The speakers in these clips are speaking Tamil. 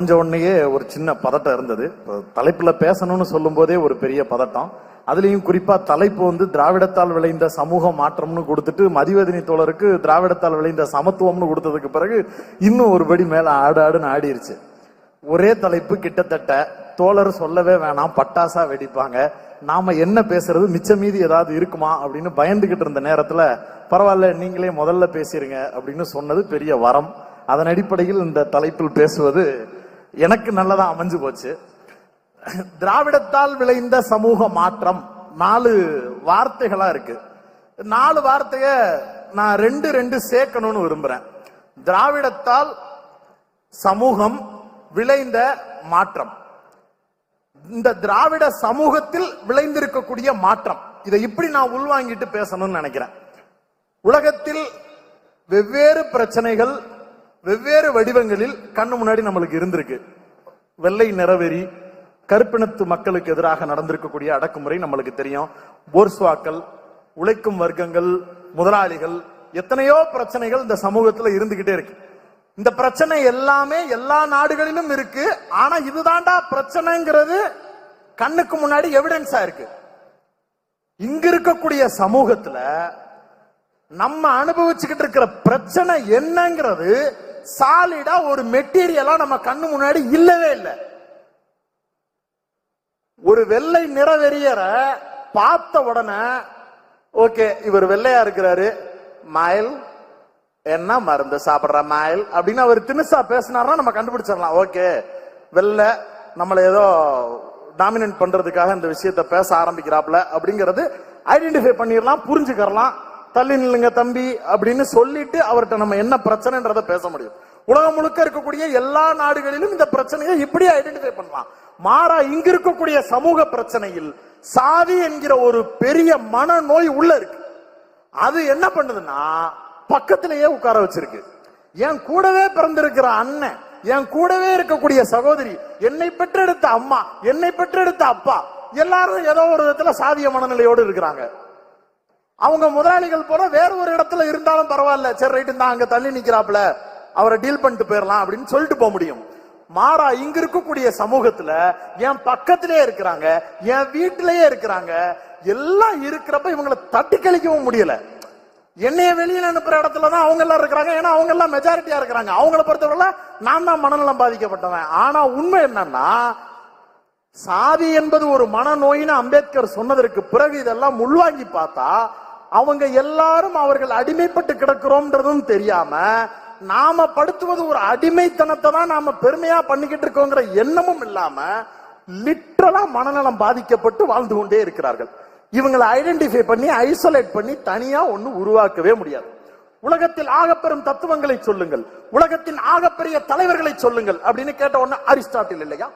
கொஞ்ச உடனேயே ஒரு சின்ன பதட்டம் இருந்தது. தலைப்பில் தலைப்புல பேசணும்னு சொல்லும் போதே ஒரு பெரிய பதட்டம். அதுலயும் குறிப்பா தலைப்பு வந்து திராவிடத்தால் விளைந்த சமூக மாற்றம்னு கொடுத்துட்டு மதிவதினி தோழருக்கு திராவிடத்தால் விளைந்த சமத்துவம்னு கொடுத்ததுக்கு பிறகு இன்னும் ஒரு படி மேல ஆடு ஆடுன்னு ஆடிருச்சு. ஒரே தலைப்பு கிட்டத்தட்ட தோழர் சொல்லவே வேணாம் பட்டாசா வெடிப்பாங்க. நாம என்ன பேசுறது மிச்ச மீதி ஏதாவது இருக்குமா அப்படின்னு பயந்துகிட்டு இருந்த நேரத்துல பரவாயில்ல நீங்களே முதல்ல பேசிருங்க அப்படின்னு சொன்னது பெரிய வரம். அதன் அடிப்படையில் இந்த தலைப்பில் பேசுவது எனக்கு நல்லதா அமைஞ்சு போச்சு. திராவிடத்தால் விளைந்த சமூக மாற்றம். நாலு வார்த்தைகளா இருக்கு. நாலு வார்த்தைய நான் ரெண்டு ரெண்டு சேர்க்கணும்னு விரும்புறேன். திராவிடத்தால் சமூகம் விளைந்த மாற்றம். இந்த திராவிட சமூகத்தில் விளைந்திருக்கக்கூடிய மாற்றம். இதை இப்படி நான் உள்வாங்கிட்டு பேசணும்னு நினைக்கிறேன். உலகத்தில் வெவ்வேறு பிரச்சனைகள் வெவ்வேறு வடிவங்களில் கண்ணு முன்னாடி நம்மளுக்கு இருந்திருக்கு. வெள்ளை நிறவெறி கருப்பினத்து மக்களுக்கு எதிராக நடந்திருக்கக்கூடிய அடக்குமுறை நம்மளுக்கு தெரியும். போர்ஸ்வாக்கள் உழைக்கும் வர்க்கங்கள் முதலாளிகள் எத்தனையோ பிரச்சனைகள் இந்த சமூகத்துல இருந்துகிட்டே இருக்கு. இந்த பிரச்சனை எல்லாமே எல்லா நாடுகளிலும் இருக்கு. ஆனா இதுதாண்டா பிரச்சனைங்கிறது கண்ணுக்கு முன்னாடி எவிடன்ஸா இருக்கு. இங்க இருக்கக்கூடிய சமூகத்துல நம்ம அனுபவிச்சுக்கிட்டு இருக்கிற பிரச்சனை என்னங்கிறது சாலிடா ஒரு மெட்டீரியலா நம்ம கண்ணு முன்னாடி இல்லவே இல்லை. ஒரு வெள்ளை நிறவெறியரை பார்த்த உடனே ஓகே இவர் வெள்ளையா இருக்கிறாரு. மயில் என்ன மருந்து சாப்பிடுற மயில்? அப்படின்னு அவர் தினுசா பேசினார்னா நம்ம கண்டுபிடிச்சிடலாம். ஓகே வெள்ளை நம்மளை ஏதோ டாமினேட் பண்றதுக்காக இந்த விஷயத்த பேச ஆரம்பிக்கிறாப்ல அப்படிங்கிறது ஐடென்டிஃபை பண்ணிடலாம் புரிஞ்சுக்கரலாம் தள்ளி நில்லுங்க தம்பி அப்படின்னு சொல்லிட்டு அவர்கிட்ட நம்ம என்ன பிரச்சனைன்றத பேச முடியும். உலகம் முழுக்க இருக்கக்கூடிய எல்லா நாடுகளிலும் இந்த பிரச்சனையை இப்படி ஐடென்டிஃபை பண்ணலாம். மாறா இங்க இருக்கக்கூடிய சமூக பிரச்சனையில் சாதி என்கிற ஒரு பெரிய மனநோய் உள்ள இருக்கு. அது என்ன பண்ணுதுன்னா பக்கத்திலேயே உட்கார வச்சிருக்கு. என் கூடவே பிறந்திருக்கிற அண்ணன் என் கூடவே இருக்கக்கூடிய சகோதரி என்னை பெற்றெடுத்த அம்மா என்னை பெற்றெடுத்த அப்பா எல்லாரும் ஏதோ ஒரு விதத்துல சாதிய மனநிலையோடு இருக்கிறாங்க. அவங்க முதலாளிகள் போல வேற ஒரு இடத்துல இருந்தாலும் பரவாயில்ல. சரி ரைட்டு தான் அங்க தள்ளி நிக்கிறாப்ல அவரை டீல் பண்ணிட்டு போயிடலாம் அப்படின்னு சொல்லிட்டு போக முடியும். மாறா இங்க இருக்கக்கூடிய சமூகத்துல என் பக்கத்திலே இருக்கிறாங்க என் வீட்டிலேயே இருக்கிறாங்க. எல்லாம் இருக்கிறப்ப இவங்களை தட்டி கழிக்கவும் முடியல. என்னைய வெளியில அனுப்புற இடத்துல தான் அவங்க எல்லாம் இருக்கிறாங்க. ஏன்னா அவங்க எல்லாம் மெஜாரிட்டியா இருக்கிறாங்க. அவங்கள பொறுத்தவரை நான் தான் மனநலம் பாதிக்கப்பட்டவன். ஆனா உண்மை என்னன்னா சாதி என்பது ஒரு மனநோயின்னு அம்பேத்கர் சொன்னதற்கு பிறகு இதெல்லாம் உள்வாங்கி பார்த்தா அவங்க எல்லாரும் அவர்கள் அடிமைப்பட்டு கிடக்கிறோம்ன்றதும் தெரியாம நாம படுத்துவது ஒரு அடிமைத்தனத்தை தான் நாம பெருமையா பண்ணிக்கிட்டு இருக்கோங்கிற எண்ணமும் இல்லாம லிட்டரலா மனநலம் பாதிக்கப்பட்டு வாழ்ந்து கொண்டே இருக்கிறார்கள். இவங்களை ஐடென்டிஃபை பண்ணி ஐசோலேட் பண்ணி தனியா ஒண்ணு உருவாக்கவே முடியாது. உலகத்தில் ஆகப்பெரும் தத்துவங்களை சொல்லுங்கள். உலகத்தின் ஆகப்பெரிய தலைவர்களை சொல்லுங்கள் அப்படின்னு கேட்ட உடனே அரிஸ்டாட்டில் இல்லையா?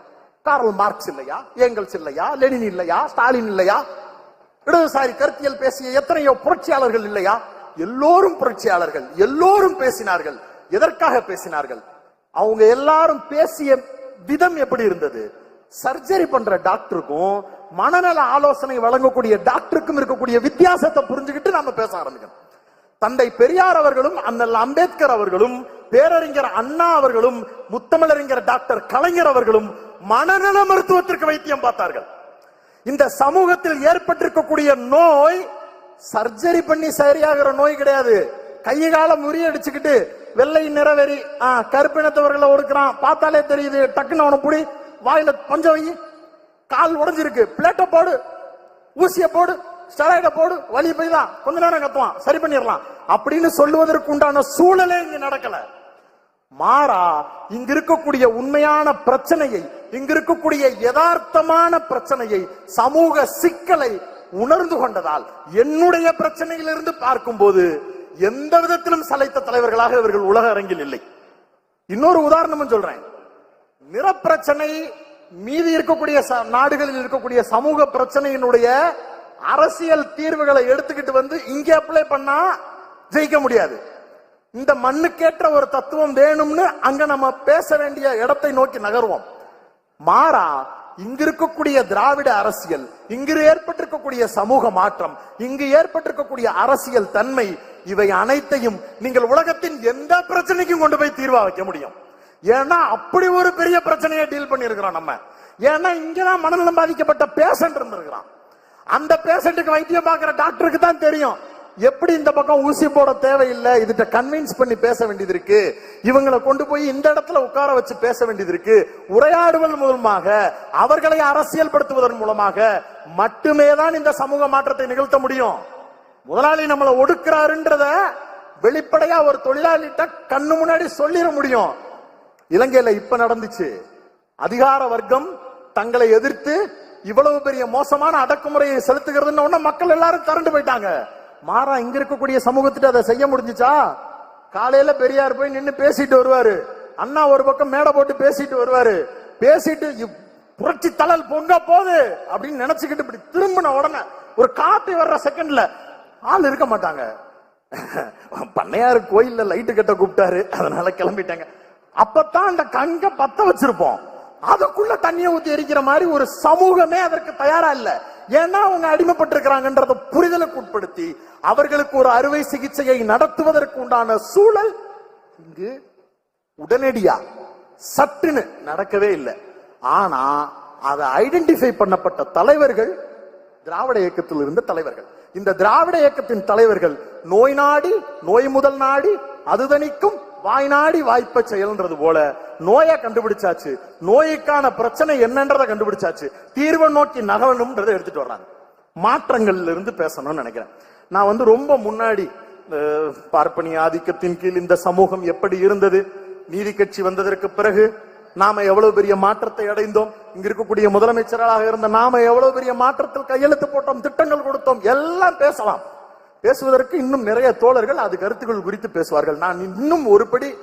கார்ல் மார்க்ஸ் இல்லையா? ஏங்கல்ஸ் இல்லையா? லெனின் இல்லையா? ஸ்டாலின் இல்லையா? இடதுசாரி கருத்தியல் பேசிய எத்தனையோ புரட்சியாளர்கள் இல்லையா? எல்லோரும் புரட்சியாளர்கள் எல்லோரும் பேசினார்கள் எதற்காக பேசினார்கள்? அவங்க எல்லாரும் பேசிய விதம் எப்படி இருந்தது? சர்ஜரி பண்ற டாக்டருக்கும் மனநல ஆலோசனை வழங்கக்கூடிய டாக்டருக்கும் இருக்கக்கூடிய வித்தியாசத்தை புரிஞ்சுக்கிட்டு நாம பேச ஆரம்பிக்கணும். தந்தை பெரியார் அவர்களும் அண்ணல் அம்பேத்கர் அவர்களும் பேரறிஞர் அண்ணா அவர்களும் முத்தமிழறிஞர் டாக்டர் கலைஞர் அவர்களும் மனநல மருத்துவத்திற்கு வைத்தியம் பார்த்தார்கள். இந்த சமூகத்தில் ஏற்பட்டிருக்கக்கூடிய நோய் சர்ஜரி பண்ணி சரியாகிற நோய் கிடையாது. கையை கால முறியடிச்சுக்கிட்டு வெள்ளை நிறவெறி ஆ, கருப்பினத்தவர்களை ஒடுக்குறான். பார்த்தாலே தெரியுது டக்குன்னு அவனை புடி வாயில பஞ்சம் வை. கால் உடைஞ்சிருக்கு. பிளேட்டை போடு ஊசியை போடு ஸ்டெராய்ட போடு வலி போய் தான் கொஞ்ச நேரம் கத்துவான். சரி பண்ணிடலாம். அப்படின்னு சொல்லுவதற்கு உண்டான சூழலே இங்க நடக்கல. மாறா இங்க இருக்கக்கூடிய உண்மையான பிரச்சனையை இங்க இருக்கக்கூடிய யதார்த்தமான பிரச்சனையை சமூக சிக்கலை உணர்ந்து கொண்டதால் என்னுடைய பிரச்சனையிலிருந்து பார்க்கும்போது எந்த விதத்திலும் சலைத்த தலைவர்களாக இவர்கள் உலக அரங்கில் இல்லை. இன்னொரு உதாரணமும் சொல்றேன். நிறப்பிரச்சனை மீதி இருக்கக்கூடிய ச- நாடுகளில் இருக்கக்கூடிய சமூக பிரச்சனையினுடைய அரசியல் தீர்வுகளை எடுத்துக்கிட்டு வந்து இங்கே அப்ளை பண்ணா ஜெயிக்க முடியாது. இந்த மண்ணுக்கேற்ற ஒரு தத்துவம் வேணும்னு அங்க நம்ம பேச வேண்டிய இடத்தை நோக்கி நகர்வோம். மாறா இங்கிருக்கக்கூடிய திராவிட அரசியல் இங்கு ஏற்பட்டிருக்கக்கூடிய சமூக மாற்றம் இங்கு ஏற்பட்டிருக்கக்கூடிய அரசியல் தன்மை இவை அனைத்தையும் நீங்கள் உலகத்தின் எந்த பிரச்சனைக்கும் கொண்டு போய் தீர்வா வைக்க முடியும். ஏன்னா அப்படி ஒரு பெரிய பிரச்சனையை டீல் பண்ணியிருக்கிறோம் நம்ம. ஏன்னா இங்கதான் மனநலம் பாதிக்கப்பட்ட பேஷண்ட் இருந்திருக்கிறான். அந்த பேஷண்ட்டுக்கு வைத்தியம் பார்க்கிற டாக்டருக்கு தான் தெரியும். எப்படி இந்த பக்கம் ஊசி போட தேவையில்லை இதுட்ட கன்வின்ஸ் பண்ணி பேச வேண்டியது இருக்கு இவங்களை கொண்டு போய் இந்த இடத்துல உட்கார வச்சு பேச வேண்டியது இருக்கு உரையாடுவதன் மூலமாக அவர்களை அரசியல்படுத்துவதன் மூலமாக மட்டுமே தான் இந்த சமூக மாற்றத்தை நிகழ்த்த முடியும். முதலாளி நம்மளை ஒடுக்கிறாருன்றத வெளிப்படையா ஒரு தொழிலாளிகிட்ட கண்ணு முன்னாடி சொல்லிட முடியும். இலங்கையில இப்ப நடந்துச்சு. அதிகார வர்க்கம் தங்களை எதிர்த்து இவ்வளவு பெரிய மோசமான அடக்குமுறையை செலுத்துகிறதுன்னு மக்கள் எல்லாரும் திரண்டு போயிட்டாங்க. மாறா இங்க இருக்கக்கூடிய சமூகத்திட்ட அதை செய்ய முடிஞ்சுச்சா? காலையில பெரியார் போய் நின்று பேசிட்டு வருவாரு. அண்ணா ஒரு பக்கம் மேடை போட்டு பேசிட்டு வருவாரு. பேசிட்டு புரட்சி தளல் பொங்க போகுது அப்படின்னு நினைச்சுக்கிட்டு இப்படி திரும்பின உடனே ஒரு காத்து வர்ற செகண்ட்ல ஆள் இருக்க மாட்டாங்க. பண்ணையார் கோயில்ல லைட்டு கட்ட கூப்பிட்டாரு. அதனால கிளம்பிட்டாங்க. அப்பத்தான் அந்த கங்க பத்த வச்சிருப்போம். அதுக்குள்ள தண்ணியை ஊத்தி எரிக்கிற மாதிரி ஒரு சமூகமே அதற்கு தயாரா இல்லை. ஏன்னா அவங்க அடிமைப்பட்டிருக்கிறாங்கன்றத புரிதலுக்கு உட்படுத்தி அவர்களுக்கு ஒரு அறுவை சிகிச்சையை நடத்துவதற்கு உண்டான சூழல் இங்கு உடனடியா சட்டுன்னு நடக்கவே இல்லை. ஆனா அதை ஐடென்டிஃபை பண்ணப்பட்ட தலைவர்கள் திராவிட இயக்கத்தில் இருந்த தலைவர்கள். இந்த திராவிட இயக்கத்தின் தலைவர்கள் நோய் நாடி நோய் முதல் நாடி அது வாய்நாடி வாய்ப்ப வாய்ப்பை செயல்ன்றது போல நோயை கண்டுபிடிச்சாச்சு. நோய்க்கான பிரச்சனை என்னன்றதை கண்டுபிடிச்சாச்சு. தீர்வை நோக்கி நகரணும்ன்றதை எடுத்துட்டு வர்றாங்க. மாற்றங்கள்ல இருந்து பேசணும்னு நினைக்கிறேன். நான் வந்து ரொம்ப முன்னாடி பார்ப்பனி ஆதிக்கத்தின் கீழ் இந்த சமூகம் எப்படி இருந்தது? நீதி கட்சி வந்ததற்கு பிறகு நாம எவ்வளவு பெரிய மாற்றத்தை அடைந்தோம்? இங்க இருக்கக்கூடிய முதலமைச்சராக இருந்த நாம எவ்வளவு பெரிய மாற்றத்தில் கையெழுத்து போட்டோம் திட்டங்கள் கொடுத்தோம் எல்லாம் பேசலாம். பேசுவதற்கு இன்னும் நிறைய தோழர்கள் அது கருத்துக்கள் குறித்து பேசுவார்கள். நான் இன்னும் ஒருபடி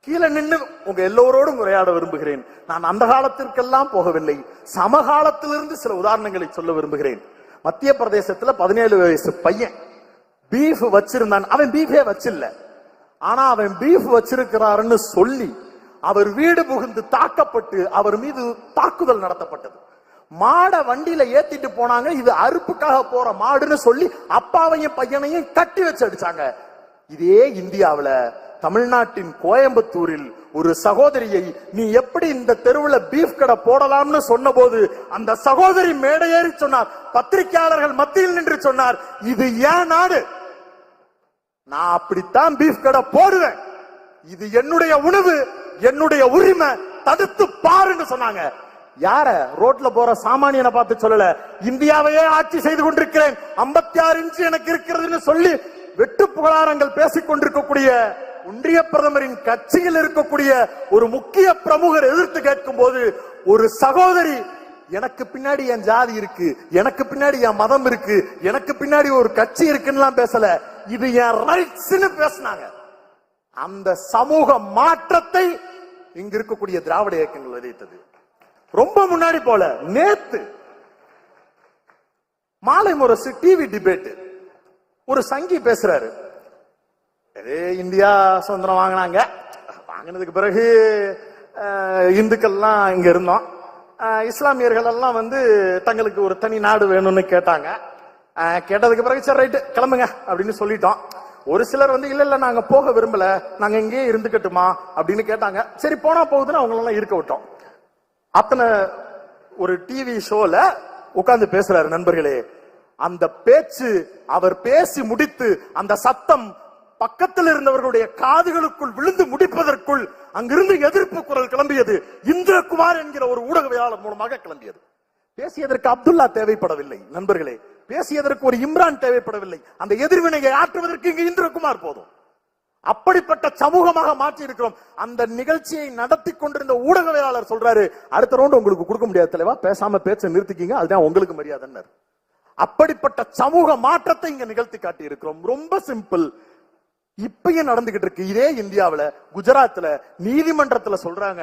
கீழே நின்று உங்க எல்லோரோடும் உரையாட விரும்புகிறேன். நான் அந்த காலத்திற்கெல்லாம் போகவில்லை. சமகாலத்திலிருந்து சில உதாரணங்களை சொல்ல விரும்புகிறேன். மத்திய பிரதேசத்துல பதினேழு வயசு பையன். பீஃப் வச்சிருந்தான். அவன் பீஃபே வச்சில்ல. ஆனா அவன் பீஃப் வச்சிருக்கிறாருன்னு சொல்லி அவர் வீடு புகுந்து தாக்கப்பட்டு அவர் மீது தாக்குதல் நடத்தப்பட்டது. மாடை வண்டியில ஏத்திட்டு போனாங்க. இது அறுப்புக்காக போற மாடுன்னு சொல்லி அப்பாவையும் பையனையும் கட்டி வச்சு அடிச்சாங்க. இதே இந்தியாவுல தமிழ்நாட்டின் கோயம்புத்தூரில் ஒரு சகோதரியை நீ எப்படி இந்த தெருவுல பீஃப் கடை போடலாம்னு சொன்னபோது அந்த சகோதரி மேடையேறி சொன்னார். பத்திரிகையாளர்கள் மத்தியில் நின்று சொன்னார். இது ஏன் நாடு? நான் அப்படித்தான் பீஃப் கடை போடுவேன். இது என்னுடைய உணவு என்னுடைய உரிமை தடுத்து பாருன்னு சொன்னாங்க. யார? ரோட்ல போற சாமானியனை பார்த்து சொல்லல. இந்தியாவையே ஆட்சி செய்து கொண்டிருக்கிறேன். 56 ஆறு இன்ச்சு எனக்கு இருக்கிறதுன்னு சொல்லி வெட்டு புகழாரங்கள் பேசிக் கொண்டிருக்கக்கூடிய ஒன்றிய பிரதமரின் கட்சியில் இருக்கக்கூடிய ஒரு முக்கிய பிரமுகர் எதிர்த்து கேட்கும் போது ஒரு சகோதரி எனக்கு பின்னாடி என் ஜாதி இருக்கு. எனக்கு பின்னாடி என் மதம் இருக்கு. எனக்கு பின்னாடி ஒரு கட்சி இருக்குன்னுலாம் பேசல. இது என் ரைட்ஸ்னு பேசினாங்க. அந்த சமூக மாற்றத்தை இங்க இருக்கக்கூடிய திராவிட இயக்கங்கள் விதைத்தது ரொம்ப முன்னாடி போல நேத்து. மாலை முரசு டிவி டிபேட் ஒரு சங்கி பேசுறாரு. அதே இந்தியா சுதந்திரம் வாங்கினாங்க. வாங்கினதுக்கு பிறகு இந்துக்கள்லாம் இங்க இருந்தோம். இஸ்லாமியர்கள் எல்லாம் வந்து தங்களுக்கு ஒரு தனி நாடு வேணும்னு கேட்டாங்க. கேட்டதுக்கு பிறகு சரி ரைட்டு கிளம்புங்க அப்படின்னு சொல்லிட்டோம். ஒரு சிலர் வந்து இல்ல இல்ல நாங்க போக விரும்பல. நாங்க இங்கேயே இருந்துக்கட்டுமா? அப்படின்னு கேட்டாங்க. சரி போனா போகுதுன்னு அவங்களெல்லாம் இருக்க விட்டோம். அத்தனை ஒரு டிவி ஷோல உட்கார்ந்து பேசுறாரு நண்பர்களே. அந்த பேச்சு அவர் பேசி முடித்து அந்த சத்தம் பக்கத்தில் இருந்தவர்களுடைய காதுகளுக்குள் விழுந்து முடிப்பதற்குள் அங்கிருந்து எதிர்ப்பு குரல் கிளம்பியது. இந்திரகுமார் என்கிற ஒரு ஊடகவியாளர் மூலமாக கிளம்பியது. பேசியதற்கு அப்துல்லா தேவைப்படவில்லை நண்பர்களே. பேசியதற்கு ஒரு இம்ரான் தேவைப்படவில்லை. அந்த எதிர்வினையை ஆற்றுவதற்கு இங்கு இந்திரகுமார் போதும். அப்படிப்பட்ட சமூகமாக மாற்றி இருக்கிறோம் அந்த நிகழ்ச்சியை நடத்தி கொண்டிருந்த ஊடகவியலாளர் சொல்றாரு அடுத்த ரவுண்ட் உங்களுக்கு கொடுக்க முடியாது தலைவா பேசாம பேச்ச நிறுத்திக்கிங்க அதுதான் உங்களுக்கு மரியாதைன்னாரு. அப்படிப்பட்ட சமூக மாற்றத்தை இங்க நிகழ்த்தி காட்டி இருக்கிறோம் ரொம்ப சிம்பிள். இப்பயும் நடந்துகிட்டு இருக்கு. இதே இந்தியாவில குஜராத்ல நீதிமன்றத்துல சொல்றாங்க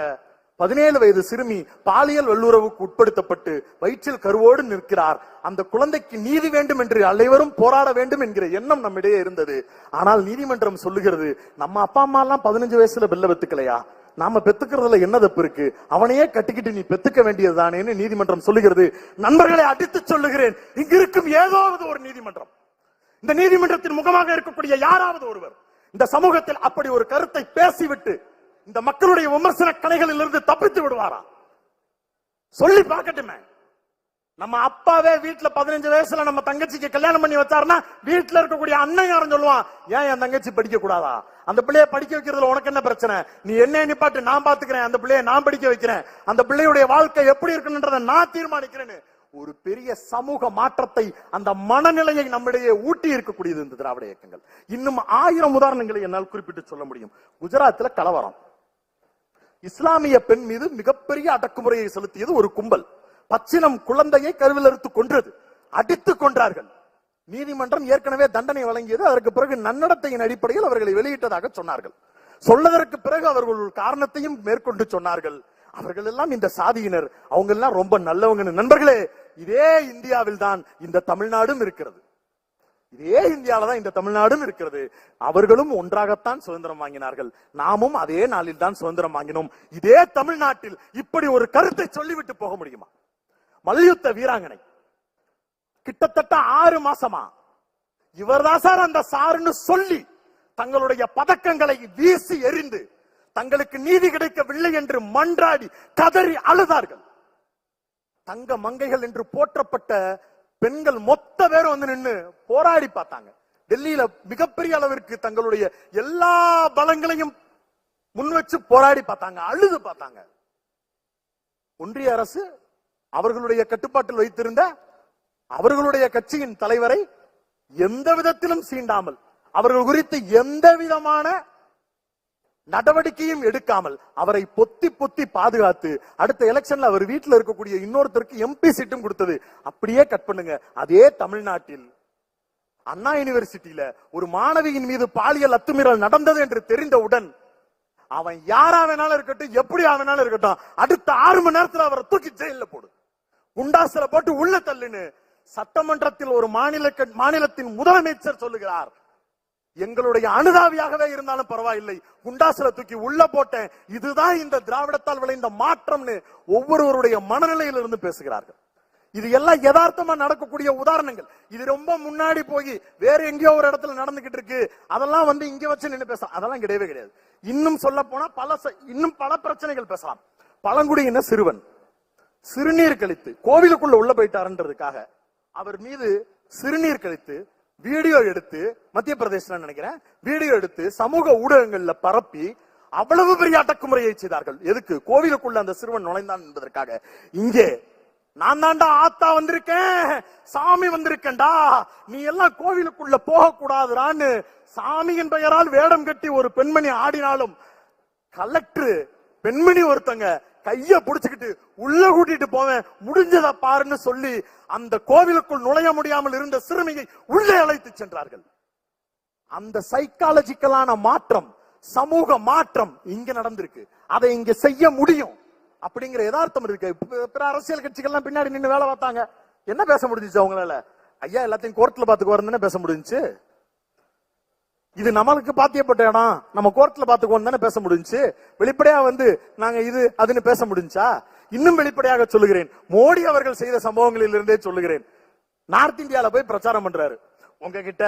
பதினேழு வயது சிறுமி பாலியல் வல்லுறவுக்கு உட்படுத்தப்பட்டு வயிற்றில் கருவோடு நிற்கிறார். அந்த குழந்தைக்கு நீதி வேண்டும் என்று அனைவரும் போராட வேண்டும் என்கிற எண்ணம் நம்மிடையே இருந்தது. ஆனால் நீதிமன்றம் சொல்லுகிறது நம்ம அப்பா அம்மா எல்லாம் பதினஞ்சு வயசுல பெல்ல பெத்துக்கலையா? நாம பெத்துக்கிறதுல என்ன தப்பு இருக்கு? அவனையே கட்டிக்கிட்டு நீ பெத்துக்க வேண்டியதுதானேன்னு நீதிமன்றம் சொல்லுகிறது. நண்பர்களை அடித்து சொல்லுகிறேன் இங்க இருக்கும் ஏதாவது ஒரு நீதிமன்றம். இந்த நீதிமன்றத்தின் முகமாக இருக்கக்கூடிய யாராவது ஒருவர் இந்த சமூகத்தில் அப்படி ஒரு கருத்தை பேசிவிட்டு இந்த மக்களுடைய விமர்சன கலைகளில் இருந்து தப்பித்து விடுவாரா? சொல்லி பார்க்கட்டுமே. நம்ம அப்பாவே வீட்டுல பதினஞ்சு வயசுல நம்ம தங்கச்சிக்கு கல்யாணம் பண்ணி வச்சாருன்னா வீட்டுல இருக்கக்கூடிய அண்ணன் சொல்லுவான் ஏன் என் தங்கச்சி படிக்க கூடாதா? அந்த பிள்ளைய படிக்க வைக்கிறதுல உனக்கு என்ன பிரச்சனை? நீ என்ன நிப்பாட்டு நான் பாத்துக்கிறேன் அந்த பிள்ளைய நான் படிக்க வைக்கிறேன். அந்த பிள்ளையுடைய வாழ்க்கை எப்படி இருக்குன்றத நான் தீர்மானிக்கிறேன்னு. ஒரு பெரிய சமூக மாற்றத்தை அந்த மனநிலையை நம்மிடையே ஊட்டி இருக்கக்கூடியது இந்த திராவிட இயக்கங்கள். இன்னும் ஆயிரம் உதாரணங்களை என்னால் குறிப்பிட்டு சொல்ல முடியும். குஜராத்ல கலவரம். இஸ்லாமிய பெண் மீது மிகப்பெரிய அடக்குமுறையை செலுத்தியது ஒரு கும்பல். பச்சினம் குழந்தையை கருவில் அறுத்து கொன்றது. அடித்துக் கொன்றார்கள். நீதிமன்றம் ஏற்கனவே தண்டனை வழங்கியது. அதற்கு பிறகு நன்னடத்தையின் அடிப்படையில் அவர்களை வெளியிட்டதாக சொன்னார்கள். சொல்லதற்கு பிறகு அவர்கள் காரணத்தையும் மேற்கொண்டு சொன்னார்கள். அவர்கள் எல்லாம் இந்த சாதியினர். அவங்க எல்லாம் ரொம்ப நல்லவங்க நண்பர்களே இதே இந்தியாவில் தான் இந்த தமிழ்நாடும் இருக்கிறது. இதே இந்தியாவில தான் இந்த தமிழ்நாடுன்னு இருக்கிறது. அவர்களும் ஒன்றாகத்தான் சுதந்திரம் வாங்கினார்கள். நாமும் அதே நாளில் தான் சுதந்திரம் வாங்கினோம். இதே தமிழ்நாட்டில் இப்படி ஒரு கருத்தை சொல்லிவிட்டு போக முடியுமா? மல்யுத்த வீராங்கனை. கிட்டத்தட்ட ஆறு மாசமா இவர்தான் சார் அந்த சாருன்னு சொல்லி தங்களுடைய பதக்கங்களை வீசி எறிந்து தங்களுக்கு நீதி கிடைக்கவில்லை என்று மன்றாடி கதறி அழுதார்கள். தங்க மங்கைகள் என்று போற்றப்பட்ட பெண்கள் மொத்த பேரும் வந்து நின்னு போராடி பார்த்தாங்க. டெல்லியில மிகப்பெரிய அளவிற்கு தங்களுடைய எல்லா பலங்களையும் முன் வச்சு போராடி பார்த்தாங்க அழுது பார்த்தாங்க. ஒன்றிய அரசு அவர்களுடைய கட்டுப்பாட்டில் வைத்திருந்த அவர்களுடைய கட்சியின் தலைவரை எந்த விதத்திலும் சீண்டாமல் அவர்கள் குறித்து எந்த விதமான நடவடிக்கையும் எடுக்காமல் அவரை பொத்தி பொத்தி பாதுகாத்து அடுத்த எலெக்ஷன்ல அவர் வீட்டுல இருக்கக்கூடிய இன்னொருத்தருக்கு எம்பி சீட்டும் கொடுத்தது. அப்படியே கட் பண்ணுங்க. அதே தமிழ்நாட்டில் அண்ணா யூனிவர்சிட்டியில ஒரு மாணவியின் மீது பாலியல் அத்துமீறல் நடந்தது என்று தெரிந்தவுடன் அவன் யாரா வேணாலும் இருக்கட்டும் எப்படி வேணாலும் இருக்கட்டும் அடுத்த ஆறு மணி நேரத்துல அவரை தூக்கி ஜெயில போடு. குண்டாசில போட்டு உள்ள தள்ளுன்னு சட்டமன்றத்தில் ஒரு மாநில மாநிலத்தின் முதலமைச்சர் சொல்லுகிறார். எங்களுடைய அனுதாவியாகவே இருந்தாலும் பரவாயில்லை. குண்டாசுல தூக்கி உள்ள போட்டேன். இதுதான் இந்த திராவிடத்தால் விளைந்த மாற்றம்னு ஒவ்வொருவருடைய மனநிலையிலிருந்து பேசுகிறார்கள். இது எல்லாம் யதார்த்தமா நடக்கக்கூடிய உதாரணங்கள். இது ரொம்ப முன்னாடி போய் வேற எங்கேயோ ஒரு இடத்துல நடந்துகிட்டு இருக்கு. அதெல்லாம் வந்து இங்க வச்சு நின்னு பேசலாம் அதெல்லாம் கிடையவே கிடையாது. இன்னும் சொல்ல போனா பல ச- இன்னும் பல பிரச்சனைகள் பேசலாம். பழங்குடியின சிறுவன். சிறுநீர் கழித்து கோவிலுக்குள்ள உள்ள போயிட்டாருன்றதுக்காக அவர் மீது சிறுநீர் கழித்து வீடியோ எடுத்து மத்திய பிரதேசம் நினைக்கிறேன் வீடியோ எடுத்து சமூக ஊடகங்கள்ல பரப்பி அவ்வளவு பெரிய அடக்குமுறையை செய்தார்கள். எதுக்கு? கோவிலுக்குள்ள அந்த சிறுவன் நுழைந்தான் என்பதற்காக. இங்கே நான் தாண்டா ஆத்தா வந்திருக்கேன். சாமி வந்திருக்கேன்டா. நீ எல்லாம் கோவிலுக்குள்ள போக கூடாதுடான்னு சாமியின் பெயரால் வேடம் கட்டி ஒரு பெண்மணி ஆடினாலும் கலெக்டர் பெண்மணி ஒருத்தங்க கைய புடிச்சுக்கிட்டு உள்ள கூட்டிட்டு போவேன். முடிஞ்சதா பாருன்னு சொல்லி அந்த கோவிலுக்குள் நுழைய முடியாமல் இருந்த சிறுமியை உள்ளே அழைத்து சென்றார்கள். அந்த சைக்காலஜிக்கலான மாற்றம் சமூக மாற்றம் இங்க நடந்திருக்கு. அதை இங்க செய்ய முடியும். அப்படிங்கிற யதார்த்தம் இருக்கு. பிற- பிற அரசியல் கட்சிகள்லாம் பின்னாடி நின்று வேலை பார்த்தாங்க. என்ன பேச முடிஞ்சுச்சு அவங்களால? ஐயா எல்லாத்தையும் கோர்ட்ல பாத்துக்கு வரணும்னு பேச முடிஞ்சுச்சு? இது நம்மளுக்கு பாத்தியப்பட்ட இடம் நம்ம கோர்ட்ல பாத்துக்கோன்னு தானே பேச முடிஞ்சுச்சு. வெளிப்படையா வந்து நாங்க இது அதுன்னு பேச முடிஞ்சா இன்னும் வெளிப்படையாக சொல்லுகிறேன். மோடி அவர்கள் செய்த சம்பவங்களில் இருந்தே சொல்லுகிறேன். நார்த் இந்தியால போய் பிரச்சாரம் பண்றாரு. உங்ககிட்ட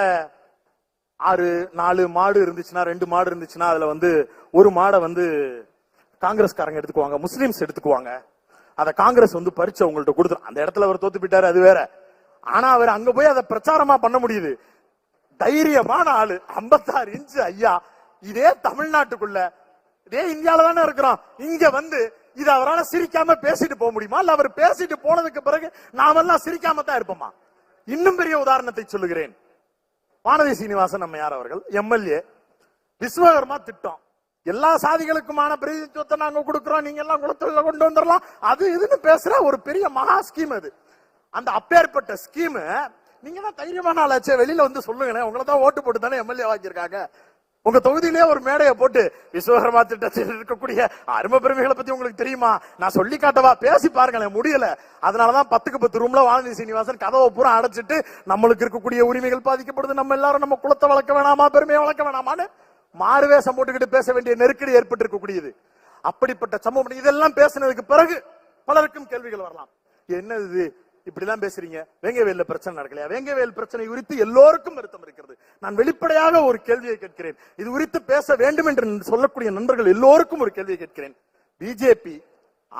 ஆறு நாலு மாடு இருந்துச்சுன்னா ரெண்டு மாடு இருந்துச்சுன்னா அதுல வந்து ஒரு மாடை வந்து காங்கிரஸ்காரங்க எடுத்துக்குவாங்க முஸ்லிம்ஸ் எடுத்துக்குவாங்க. அதை காங்கிரஸ் வந்து பறிச்சு அவங்கள்ட்ட கொடுத்துரும் அந்த இடத்துல அவர் தோத்து போயிட்டாரு அது வேற. ஆனா அவர் அங்க போய் அதை பிரச்சாரமா பண்ண முடியுது. தைரியமான ஆளு. 56 இன்ச்சு ஐயா. இதே தமிழ்நாட்டுக்குள்ள இதே இந்தியாவில தானே இருக்கிறோம். இங்க வந்து இது அவரால் சிரிக்காம பேசிட்டு போக முடியுமா? இல்ல அவர் பேசிட்டு போனதுக்கு பிறகு நாமெல்லாம் சிரிக்காம தான் இருப்போமா? இன்னும் பெரிய உதாரணத்தை சொல்லுகிறேன். வானதி சீனிவாசன் நம்மையார் அவர்கள் எம்எல்ஏ. விஸ்வகர்மா திட்டம். எல்லா சாதிகளுக்குமான பிரதிநிதித்துவத்தை நாங்க கொடுக்கிறோம். நீங்க எல்லாம் குளத்துல கொண்டு வந்துடலாம் அது இதுன்னு பேசுற ஒரு பெரிய மகா ஸ்கீம் அது. அந்த அப்பேற்பட்ட ஸ்கீமு நீங்க தான் தைரியமான ஆளாச்சே. வெளியில வந்து சொல்லுங்களேன். உங்களை தான் ஓட்டு போட்டு தானே எம்எல்ஏ வாங்கியிருக்காங்க. உங்க தொகுதியிலேயே ஒரு மேடையை போட்டு விஸ்வகர்மா திட்டத்தில் இருக்கக்கூடிய அரும பெருமைகளை பத்தி உங்களுக்கு தெரியுமா? நான் சொல்லி காட்டவா? பேசி பாருங்களேன். முடியல. அதனாலதான் பத்துக்கு பத்து ரூம்ல வானதி சீனிவாசன் கதவை பூரா அடைச்சிட்டு நம்மளுக்கு இருக்கக்கூடிய உரிமைகள் பாதிக்கப்படுது. நம்ம எல்லாரும் நம்ம குளத்தை வளர்க்க வேணாமா? பெருமையை வளர்க்க வேணாமான்னு மாறுவேஷம் போட்டுக்கிட்டு பேச வேண்டிய நெருக்கடி ஏற்பட்டு இருக்கக்கூடியது அப்படிப்பட்ட சம்பவம் இதெல்லாம் பேசினதுக்கு பிறகு பலருக்கும் கேள்விகள் வரலாம். என்னது இது? இப்படிலாம் பேசுறீங்க. வேங்கவேல பிரச்சனை நடக்கலையா? வேங்கவேல் பிரச்சனை குறித்து எல்லோருக்கும் வருத்தம் இருக்கிறது. நான் வெளிப்படையாக ஒரு கேள்வியை கேட்கிறேன். இது குறித்து பேச வேண்டும் என்று சொல்லக்கூடிய நண்பர்கள் எல்லோருக்கும் ஒரு கேள்வியை கேட்கிறேன். பிஜேபி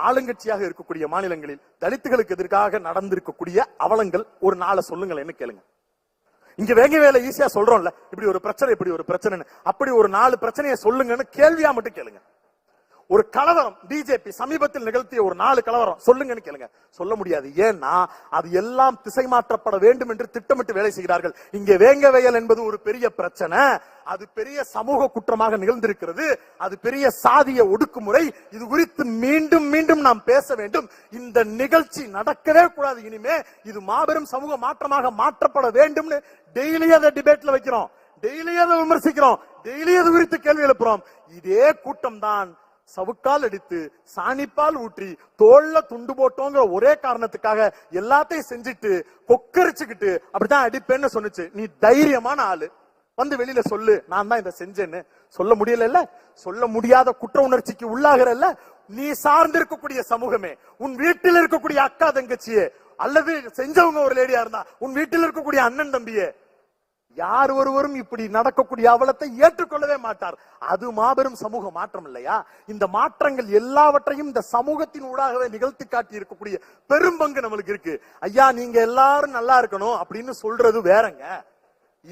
ஆளுங்கட்சியாக இருக்கக்கூடிய மாநிலங்களில் தலித்துகளுக்கு எதிராக நடந்திருக்கக்கூடிய அவலங்கள் ஒரு நாளை சொல்லுங்களேன்னு கேளுங்க. இங்க வேங்க வேலை ஈஸியா சொல்றோம்ல. இப்படி ஒரு பிரச்சனை இப்படி ஒரு பிரச்சனைன்னு. அப்படி ஒரு நாலு பிரச்சனையை சொல்லுங்கன்னு கேள்வியா மட்டும் கேளுங்க. ஒரு கலவரம் பிஜேபி சமீபத்தில் நிகழ்த்திய ஒரு நாலு கலவரம். சொல்லுங்கன்னு கேளுங்க. சொல்ல முடியாது. ஏன்னா அது எல்லாம் திசை மாற்றப்பட வேண்டும் என்று திட்டமிட்டு வேலை செய்கிறார்கள். இங்கே வேங்க வயல் என்பது ஒரு பெரிய பிரச்சனை. அது பெரிய சமூக குற்றமாக நிகழ்ந்திருக்கிறது. அது பெரிய சாதிய ஒடுக்குமுறை. இது குறித்து மீண்டும் மீண்டும் நாம் பேச வேண்டும். இந்த நிகழ்ச்சி நடக்கவே கூடாது. இனிமே இது மாபெரும் சமூக மாற்றமாக மாற்றப்பட வேண்டும்னு டெய்லி அதை டிபேட்ல வைக்கிறோம். டெய்லி அதை விமர்சிக்கிறோம். டெய்லி அது குறித்து கேள்வி எழுப்புறோம். இதே கூட்டம் தான் சவுக்கால் அடித்து சாணிப்பால் ஊற்றி தோல்ல துண்டு போட்டோங்கிற ஒரே காரணத்துக்காக எல்லாத்தையும் செஞ்சுட்டு கொக்கரிச்சுக்கிட்டு அப்படித்தான் அடிப்பேன்னு சொன்னுச்சு. நீ தைரியமான ஆளு. வந்து வெளியில சொல்லு. நான் தான் இதை செஞ்சேன்னு. சொல்ல முடியல சொல்ல முடியாத குற்ற உணர்ச்சிக்கு உள்ளாகிறல்ல? நீ சார்ந்து இருக்கக்கூடிய சமூகமே உன் வீட்டில் இருக்கக்கூடிய அக்கா தங்கச்சியே அல்லது செஞ்சவங்க ஒரு லேடியா இருந்தா உன் வீட்டில் இருக்கக்கூடிய அண்ணன் தம்பியே யார் ஒருவரும் இப்படி நடக்கக்கூடிய அவலத்தை ஏற்றுக்கொள்ளவே மாட்டார். அது மாபெரும் சமூக மாற்றம் இல்லையா? இந்த மாற்றங்கள் எல்லாவற்றையும் இந்த சமூகத்தின் ஊடாகவே நிகழ்த்தி காட்டி இருக்கக்கூடிய பெரும்பங்கு நம்மளுக்கு இருக்கு. ஐயா நீங்க எல்லாரும் நல்லா இருக்கணும் அப்படின்னு சொல்றது வேறங்க.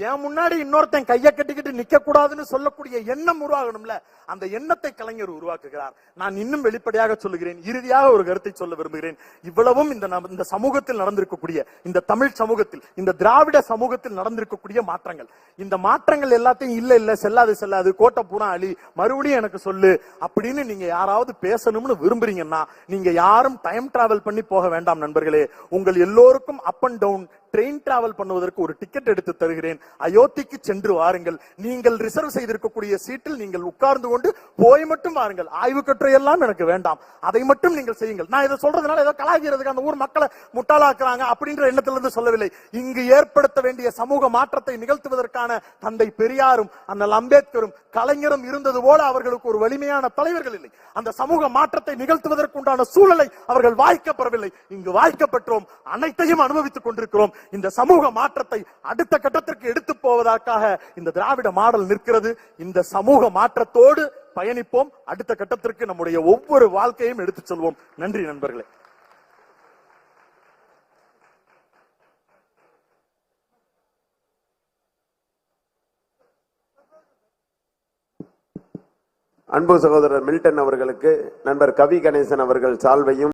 என் முன்னாடி இன்னொருத்தன் கைய கட்டிக்கிட்டு நிக்க கூடாதுன்னு சொல்லக்கூடிய எண்ணம் உருவாகணும்ல அந்த எண்ணத்தை கலைஞர் உருவாக்குகிறார். நான் இன்னும் வெளிப்படையாக சொல்லுகிறேன் இறுதியாக ஒரு கருத்தை சொல்ல விரும்புகிறேன். இவ்வளவும் இந்த இந்த சமூகத்தில் நடந்திருக்கக்கூடிய இந்த தமிழ் சமூகத்தில் இந்த திராவிட சமூகத்தில் நடந்திருக்கக்கூடிய மாற்றங்கள். இந்த மாற்றங்கள் எல்லாத்தையும் இல்ல இல்ல செல்லாது செல்லாது கோட்டை பூரா அழி மறுபடியும் எனக்கு சொல்லு அப்படின்னு நீங்க யாராவது பேசணும்னு விரும்புறீங்கன்னா நீங்க யாரும் டைம் டிராவல் பண்ணி போக வேண்டாம் நண்பர்களே. உங்கள் எல்லோருக்கும் up and down train travel பண்ணுவதற்கு ஒரு டிக்கெட் எடுத்து தருகிறேன். அயோத்திக்கு சென்று வாருங்கள். நீங்கள் ரிசர்வ் செய்திருக்கக்கூடிய சீட்டில் நீங்கள் உட்கார்ந்து கொண்டு போய் மட்டும் வாருங்கள். ஆய்வு கட்டுரை எல்லாம் எனக்கு வேண்டாம். அதை மட்டும் நீங்கள் செய்யுங்கள். நான் இதை சொல்றதுனால ஏதோ கலாகிறதுக்கு அந்த ஊர் மக்களை முட்டாளாக்குறாங்க அப்படின்ற எண்ணத்திலிருந்து சொல்லவில்லை. இங்கு ஏற்படுத்த வேண்டிய சமூக மாற்றத்தை நிகழ்த்துவதற்கான தந்தை பெரியாரும் அண்ணல் அம்பேத்கரும் கலைஞரும் இருந்தது போல அவர்களுக்கு ஒரு வலிமையான தலைவர்கள் இல்லை. அந்த சமூக மாற்றத்தை நிகழ்த்துவதற்கு உண்டான சூழலை அவர்கள் வாய்க்கப்படவில்லை இங்கு வாய்க்கப்பட்டோம் அனைத்தையும் அனுபவித்துக் கொண்டிருக்கிறோம். இந்த சமூக மாற்றத்தை அடுத்த கட்டத்திற்கு எடுத்து போவதற்காக இந்த திராவிட மாடல் நிற்கிறது. இந்த சமூக மாற்றத்தோடு பயணிப்போம். அடுத்த கட்டத்திற்கு நம்முடைய ஒவ்வொரு வாழ்க்கையும் எடுத்துச் செல்வோம். நன்றி நண்பர்களே. அன்பு சகோதரர் மில்டன் அவர்களுக்கு நண்பர் கவி கணேசன் அவர்கள் சால்வையும்